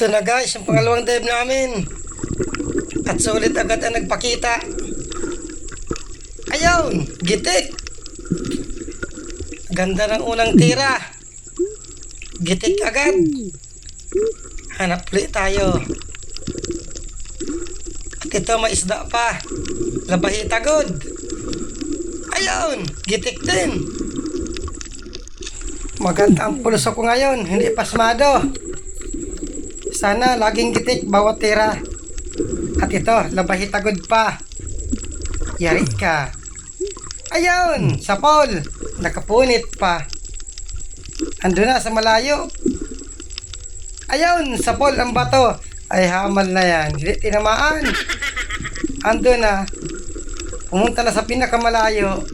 Ito na guys, ang pangalawang dive namin. At sulit agad ang nagpakita. Ayun, gitik. Ganda ng unang tira. Gitik agad. Hanap ulit tayo. At ito may isda pa. Labahita good. Ayun, gitik din. Maganda ang pulso ko ngayon, hindi pasmado. Sana laging gitik bawat tira. At ito, labahitagod pa. Yari ka. Ayun, sa Paul. Nakapunit pa. Ando na sa malayo. Ayun, sa Paul ang bato. Ay hamal na yan. Hindi tinamaan. Ando na. Pumunta na sa pinakamalayo.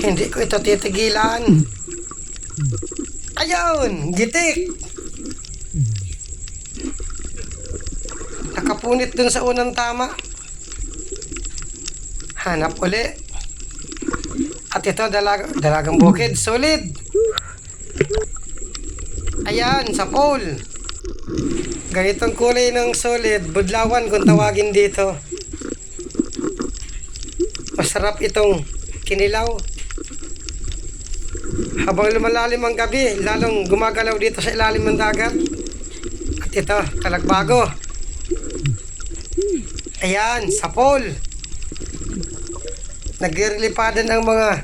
Hindi ko ito titigilan. Ayun, gitik. Nakapunit dun sa unang tama. Hanap uli. At ito, dalag dalagang bukid. Solid. Ayan, sa pole. Ganitong kulay ng solid. Budlawan kung tawagin dito. Masarap itong kinilaw. Habang lumalalim ang gabi, lalong gumagalaw dito sa ilalim ng dagat. At ito, talagbago. Ayan, sa pole. Naglilipadan ang mga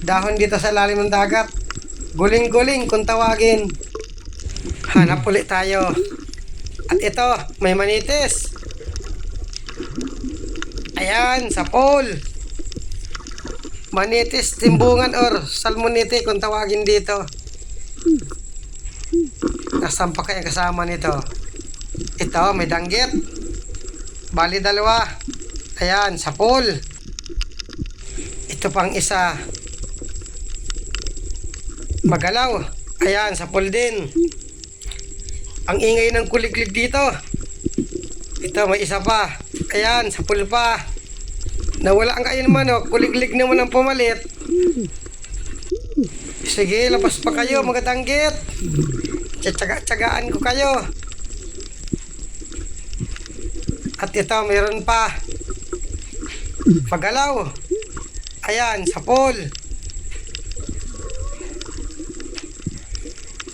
dahon dito sa ilalim ng dagat. Guling-guling kung tawagin. Hanap ulit tayo. At ito, may manitis. Ayan, sa pole. Manitis, timbungan or salmonite kung tawagin dito. Nasampa kaya kasama nito. Ito, may danggit. Bali dalawa. Ayan, sa pool. Ito pang isa. Magalaw. Ayan, sa pool din. Ang ingay ng kuliglig dito. Ito, may isa pa. Ayan, sa pool pa. Nawala ang kain manok. Kuliglig naman ang pumalit. Sige, labas pa kayo, mga danggit. Tsatsaga-tsagaan ko kayo. At ito, mayroon pa. Pagalaw. Ayan, sa pool.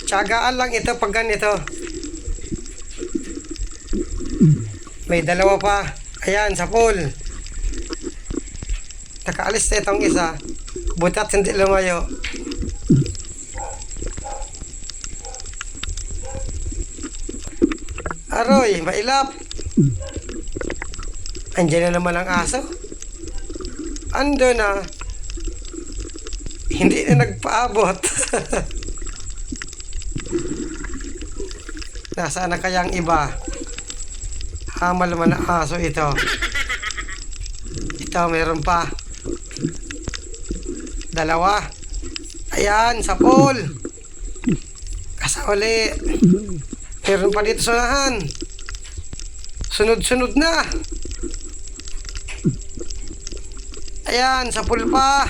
Tsagaan lang ito pag ganito. May dalawa pa. Ayan, sa pool. Nakaalis na itong isa. Butat hindi lumayo. Aroy, mailap. Andiyan na naman ang aso. Ando na. Hindi na nagpaabot. Nasaan na kaya ang iba? Hamal naman ang aso ito. Ito, meron pa. Dalawa. Ayan, sa pool. Kasauli. Meron pa dito sa unahan. Sunod-sunod na. Ayan, sa pool pa.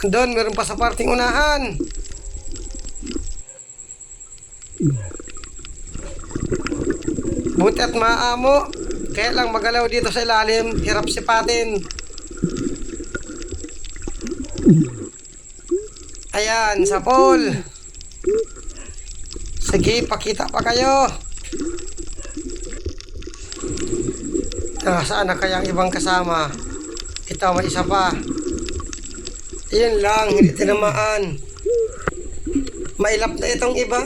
Andun, meron pa sa parting unahan. Buti at maamo. Kaya lang magalaw dito sa ilalim, hirap sipatin. Ayan, sa pool. Sige, pakita pa kayo. Ah, saan na kaya ang ibang kasama? Ito, may isa pa. Yun lang, hindi tinamaan. Mailap na itong iba.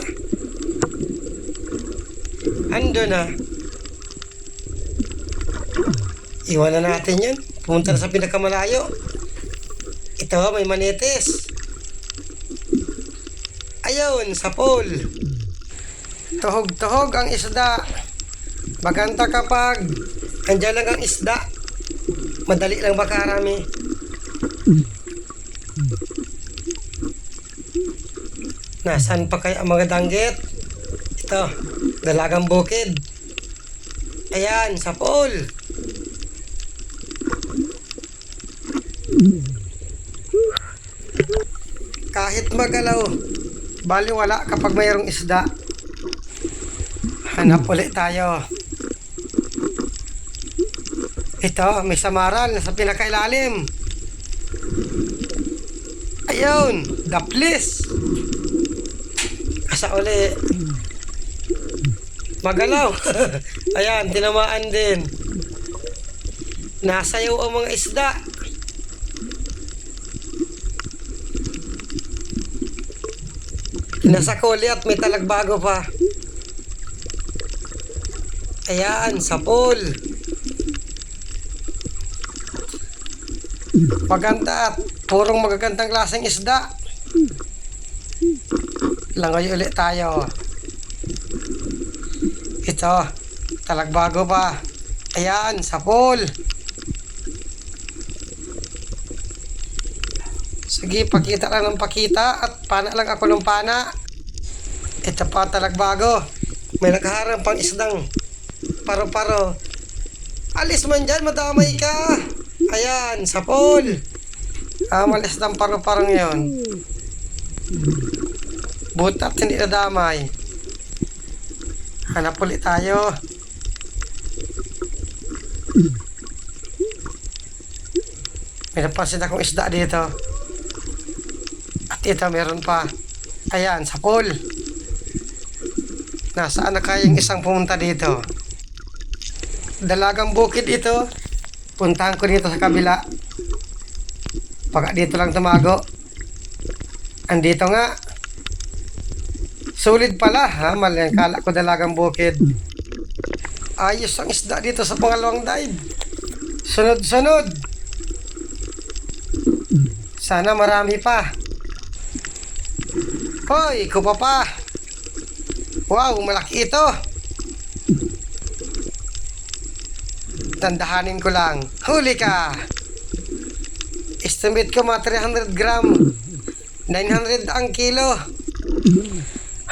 Ando na. Iwan na natin yun. Pumunta na sa pinakamalayo. Ito, may manitis. Ayun, sa pool. Tuhog-tuhog ang isda. Maganda kapag andyan lang ang isda. Madali lang makarami. Nasaan pa kaya ang mga danggit? Ito, dalagang bukid. Ayan, sa pool. Kahit magalaw, bali wala kapag mayroong isda. Hanap ulit tayo. Ito, may samaral sa pinakailalim. Ayun, daplis. Asa uli. Magalaw. Ayan, tinamaan din. Nasayaw ang mga isda. Nasa kuli at may talagbago pa. Ayan, sa pool. Maganda at purong magagandang klaseng isda. Langoy ulit tayo. Ito, talagbago pa. Ayan, sa pool. Sige, pakita lang ng pakita at pana lang ako ng pana. Ito pa talagbago. May nakaharang pang isdang paro-paro. Alis man dyan, madamay ka. Ayan, sa pool. Ah, malis ng paro-paro ngayon. Butat, hindi nadamay. Hanap ulit tayo. May napansin akong isda dito. At ito, meron pa. Ayan, sa pool. Nasaan na kayang isang pumunta dito? Dalagang bukid ito. Puntahan ko dito sa kabila. Pagka dito lang tumago. Andito nga. Sulit pala, ha? Mali, kala ko dalagang bukid. Ayos ang isda dito sa pangalawang dive. Sunod-sunod. Sana marami pa. Hoy, kupa pa. Wow, malaki ito. Tandahanin ko lang. Huli ka. Estimate ko mga 300 gram. 900 ang kilo.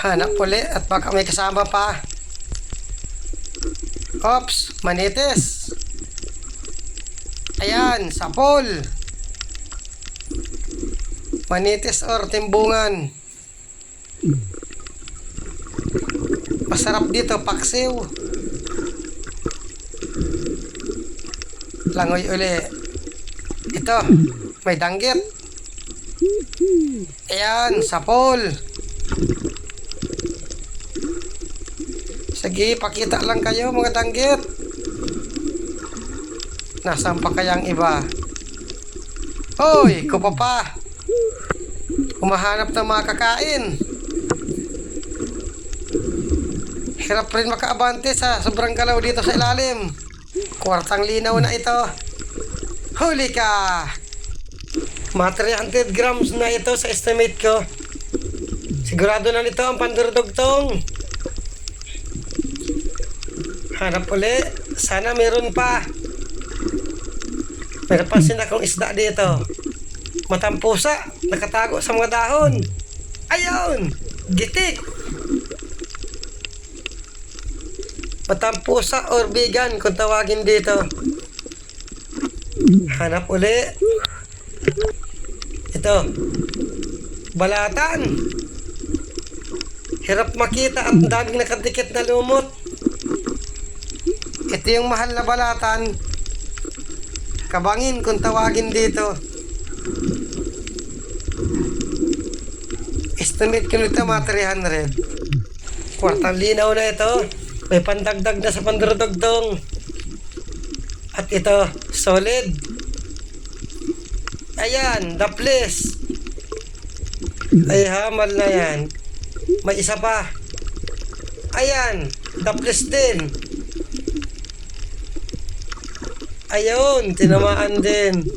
Hanap uli at baka may kasama pa. Ops, manitis. Ayan, sapol. Manitis or timbungan. Masarap dito, paksiw. Langoy uli. Ito, may danggit. Ayan, sapol. Sige, pakita lang kayo mga danggit. Nasaan pa kayang iba? Hoy, kupa pa. Humahanap ng mga kakain. Hirap rin makaabante sa sobrang galaw dito sa ilalim. Kwartang linaw na ito. Huli ka! Mga 300 grams na ito sa estimate ko. Sigurado na nito ang pandurdugtong. Hanap uli. Sana meron pa. May napansin akong isda dito. Matampusa. Nakatago sa mga dahon. Ayun! Gitik! Matampusa or vegan kung tawagin dito. Hanap uli. Ito. Balatan. Hirap makita at daming nakadikit na lumot. Ito yung mahal na balatan. Kabangin kung tawagin dito. Estimate ko nito mga 300. Kwartang linaw na ito. May pandagdag na sa pandurudugtong. At ito, solid. Ayan, the place. Ay, hamal na yan. May isa pa. Ayan, the place din. Ayun, tinamaan din.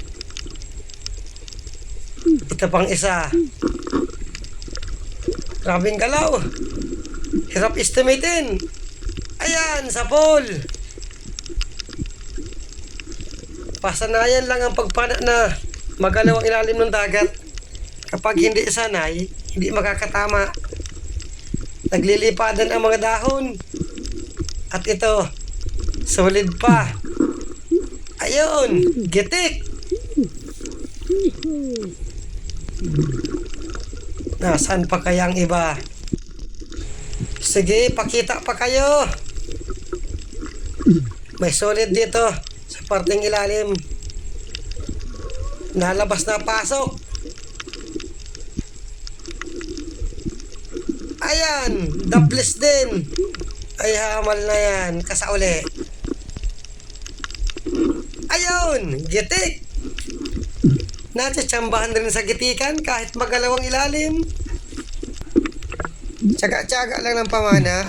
Ito pang isa. Grabing galaw. Hirap estimatein. Ayan, sa pool. Pasanayan lang ang pagpana na magalaw ang ilalim ng dagat. Kapag hindi sanay, hindi makakatama. Naglilipadan ang mga dahon. At ito, solid pa. Ayun, gitik. Nasaan pa kayang iba? Sige, pakita pa kayo. May solid dito sa parteng ilalim. Nalabas na pasok. Ayan, daples din. Ay hamal na yan, kasauli. Ayun, gitik. Natsatsambahan rin sa gitikan kahit magalawang ilalim. Tsaga-tsaga lang ng pamana.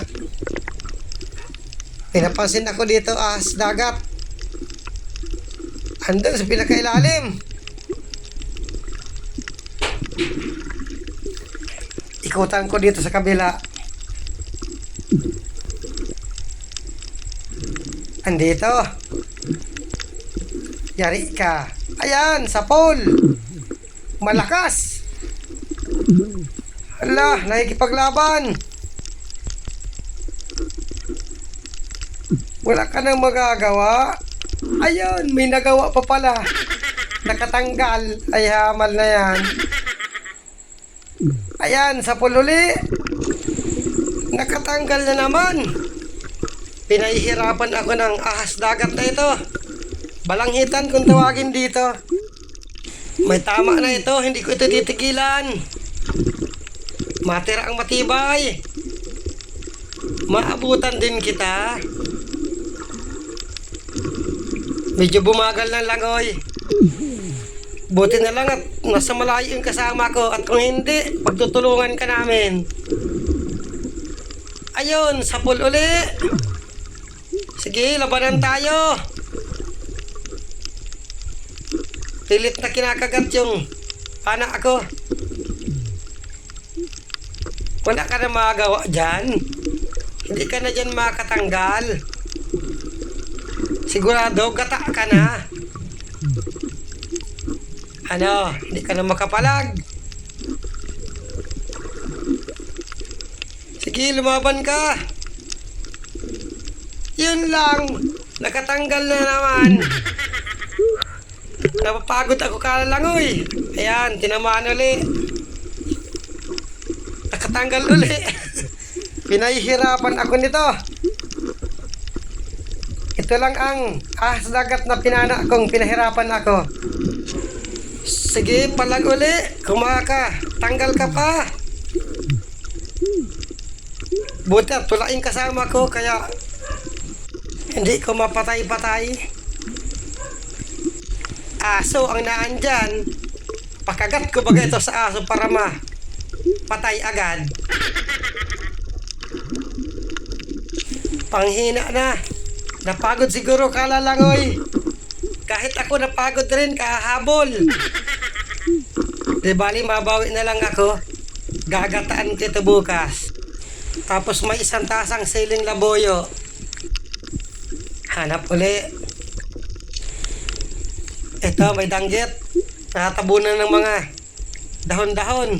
Pinapansin ako dito as dagat. Andun sa pinakailalim. Ikutan ko dito sa kabila. Andito. Yari ka. Ayan, sa pole. Malakas. Hala, nakikipaglaban. Wala ka nang magagawa. Ayun, may nagawa pa pala. Nakatanggal. Ay, hamal na yan. Ayan, sa pululi. Nakatanggal na naman. Pinahihirapan ako ng ahas dagat na ito. Balanghitan kung tawagin dito. May tama na ito, hindi ko ito titigilan. Matira ang matibay. Maabutan din kita. Medyo bumagal na lang, oy. Buti na lang at nasa malayo yung kasama ko at kung hindi, pagtutulungan ka namin. Ayun, sapul uli. Sige, labanan tayo. Pilit na kinakagat yung pana ako. Wala ka na magagawa dyan. Hindi ka na dyan makatanggal. Sigurado, gata ka na. Ano, hindi ka na makapalag. Sige, lumaban ka. Yun lang. Nakatanggal na naman. Napapagod ako kalalangoy. Ayan, tinamaan uli. Nakatanggal uli. Pinahihirapan ako nito. Ito lang ang ahas dagat na pinana kong pinahirapan ako. Sige, palag uli. Kumaka. Tanggal ka pa. Buti at tulaing kasama ko kaya hindi ko mapatay-patay. Aso ang naan dyan. Pakagat ko baga ito sa aso para ma patay agad. Panghina na. Napagod siguro kalalangoy. Kahit ako napagod rin kahabol. Di bali mabawi na lang ako. Gagataan ko ito bukas. Tapos may isang tasang siling laboyo. Hanap uli. Ito, may danggit. Nakatabunan ng mga dahon-dahon.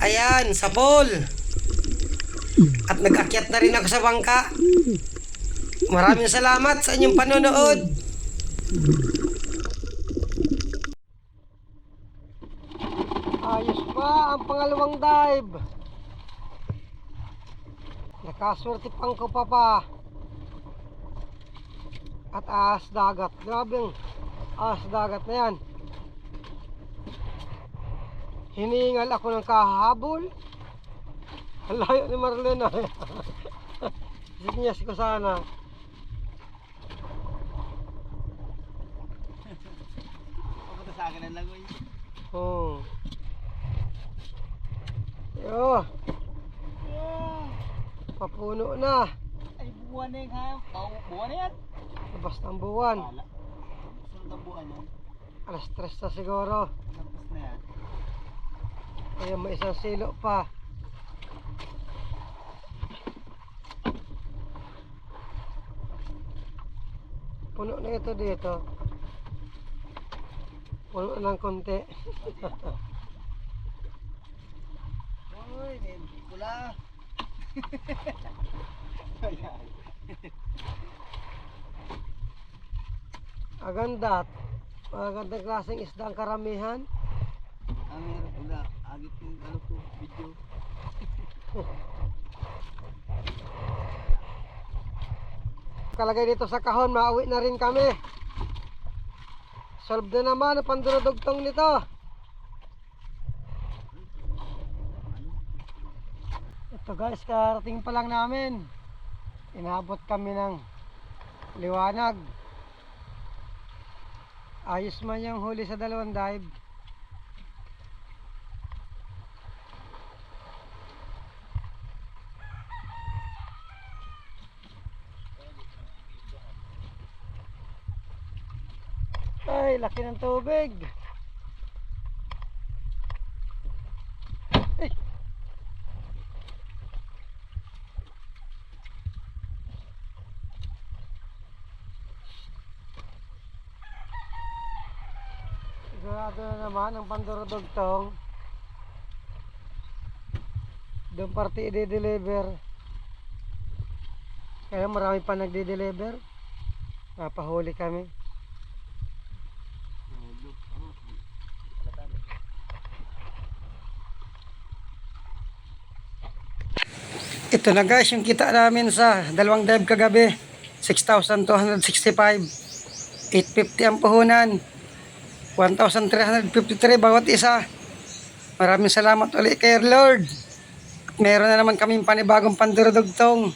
Ayan, sa pool. At nag-akyat na rin ako sa bangka. Maraming salamat sa inyong panonood. Ayos pa ang pangalawang dive. Nakaswerte pang ko pa pa. At ahas dagat. Grabe ang ahas dagat na yan. Hiningal ako ng kahabol. Ang layo ni Marlena. Sinyas ko sana. Pupunta sa akin ang lagoy. Oh. Yo, papuno na. Ay, buwan na yung hayang. Pau, buwan na yan. Labas ng buwan. Wala. Sunod ang buwan yan. Alas tres na siguro. Lampas na yan. Ayun, may isang silo pa. Puno na ito dito. Puno na ng konti. Uy, pula. Ayan. Aganda. Magandang klaseng isda ang karamihan. Ah, meron pula. Agit yung ano ko, video. kalagay dito sa kahon, mauwi na rin kami. Solve na naman ang pandurudugtong nito. Ito guys, karating pa lang namin. Inabot kami ng liwanag. Ayos man yung huli sa dalawang dive. Ay, laki ng tubig. Ay. Sigurado na naman ang pandurudugtong. Doon parte i-deliver. Kaya marami pa nagde-deliver. Napahuli kami. Ito na guys, yung kita namin sa dalawang dive kagabi. 6,265. 850 ang puhunan. 1,353 bawat isa. Maraming salamat ulit kay Lord. Meron na naman kaming panibagong pandurudugtong.